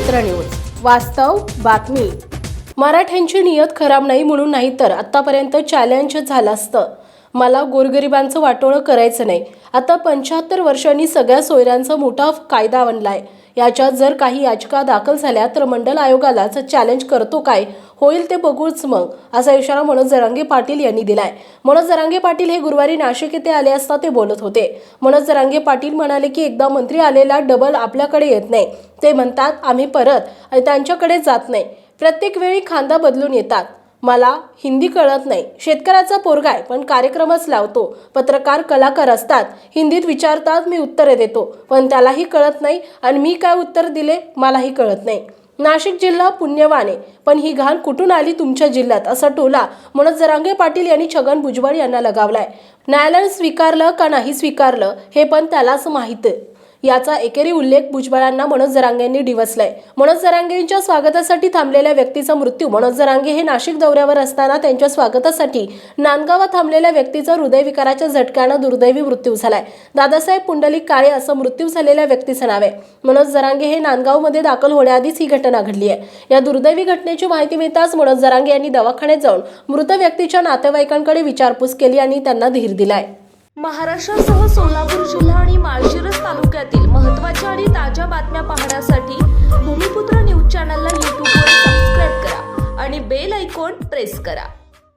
भूमिपुत्र news वास्तव बातमी. मराठ्यांची नियत खराब नाही म्हणून नाही तर आत्तापर्यंत चॅलेंज झालं असतं. मला गोरगरिबांचं वाटोळं करायचं नाही. आता पंच्याहत्तर वर्षांनी सगळ्या सोयऱ्यांचा मोठा कायदा आणलाय याच्यात जर काही याचिका दाखल झाल्या तर मंडल आयोगालाच चॅलेंज करतो काय? होईल ते बघूच मग असा इशारा मनोज जरांगे पाटील यांनी दिलाय. मनोज जरांगे पाटील हे गुरुवारी नाशिक येथे आले असता ते बोलत होते. मनोज जरांगे पाटील म्हणाले की एकदा मंत्री आलेला डबल आपल्याकडे येत नाही. ते म्हणतात आम्ही परत त्यांच्याकडे जात नाही. प्रत्येक वेळी खांदा बदलून येतात. मला हिंदी कळत नाही. शेतकऱ्याचा पोरगा आहे पण कार्यक्रमच लावतो. पत्रकार कलाकार असतात. हिंदीत विचारतात मी उत्तरे देतो. पण त्यालाही कळत नाही आणि मी काय उत्तर दिले मलाही कळत नाही. नाशिक जिल्हा पुण्यवाने. पण ही घाण कुठून आली तुमच्या जिल्ह्यात? असा टोला म्हणत जरांगे पाटील यांनी छगन भुजबळ यांना लगावलाय. न्यायालयानं स्वीकारलं का नाही स्वीकारलं हे पण त्यालाच माहीत आहे. याचा एकेरी उल्लेख भुजबळांना मनोज जरांगेंनी डिवसलाय मनोज जरांगेंच्या स्वागतासाठी थांबलेल्या व्यक्तीचा मृत्यू. मनोज जरांगे हे नाशिक दौऱ्यावर असताना त्यांच्या स्वागतासाठी नांदगावात थांबलेल्या व्यक्तीचा हृदयविकाराच्या झटक्यानं दुर्दैवी मृत्यू झालाय. दादासाहेब पुंडलिक काळे असं मृत्यू झालेल्या व्यक्तीचं नाव आहे. मनोज जरांगे हे नांदगावमध्ये दाखल होण्याआधीच ही घटना घडली आहे. या दुर्दैवी घटनेची माहिती मिळताच मनोज जरांगे यांनी दवाखान्यात जाऊन मृत व्यक्तीच्या नातेवाईकांकडे विचारपूस केली आणि त्यांना धीर दिलाय. महाराष्ट्रासह सोलापूर जिल्हा आणि माळशिरस महत्त्वाच्या आणि ताज्या बातम्या पाहण्यासाठी भूमिपुत्र न्यूज चॅनलला यूट्यूबवर सबस्क्राईब करा आणि बेल ऐकॉन प्रेस करा.